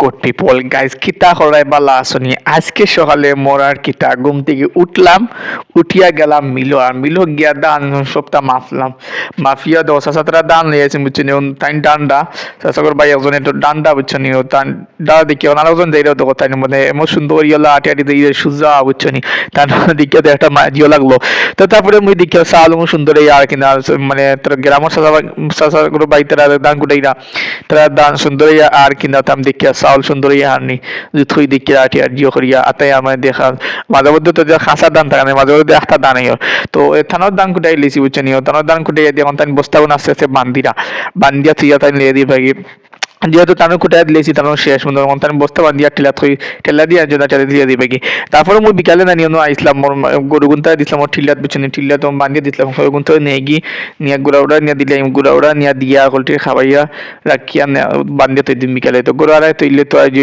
Good people guys কিতা হরাই বালা আসনি আজকে সকালে মরার কিতা ঘুম থেকে উঠলাম, উঠিয়া গেলাম মিলো আর মিলো গিয়া দান সপ্তাহ মাফলাম মাফিয়া দশ সাতটা দান লিয়েছে বুঝছেন তাই ডান্ডা শাসকর ভাই একজন একটু ডান্ডা বুঝছেন তান ডা দেখি ওনার একজন দেই তো কথা মানে এমন সুন্দর ইয়েলা আটি আটি দিয়ে সুজা বুঝছেন তার দিকে তো একটা মাজিও লাগল। তো তারপরে মুই দেখি সাল মু সুন্দর আর কিনা মানে তোর গ্রামের সাজা সাসকর ভাই তারা দান কুটাইরা তারা দান সুন্দর আর কিনা, তাম দেখিয়া চাউল সুন্দর ইয়া আনি যে থুই দিকে আটি আর জিও করিয়া আতাই আমার দেখা মাঝে মধ্যে তো খাসা দান থাকে মাঝে মধ্যে একটা দান আইও তো থানোর দান কুটাই লিছি বুঝছেন থানোর দান কুটাই দিয়ে তাই বস্তাগুন আস্তে আস্তে বান্দিরা বান্দিয়া থুইয়া তাই লিয়ে দিয়ে যেহেতু তানু কুটাই দিলেছি তানু শেষ মনে মন তান বস্তা বান্ধিয়া ঠেলা থই, ঠেলা দিয়া যেন ঠেলা দিয়ে দিবে কি? তারপরে মই বিকালে না নিয়ন আইসলাম মোর গরু গুনতা দিছিলাম মোর ঠিলাত বিছনে ঠিলা তো বান্দিয়া দিছিলাম গরু গুনতে নিয়ে গি নিয়া গুড়া উড়া নিয়া দিলে গুড়া উড়া নিয়া দিয়া কলটি খাবাইয়া, রাখিয়া বান্ধি তৈ দিন বিকালে। তো গরু আড়াই তৈলে তো আজ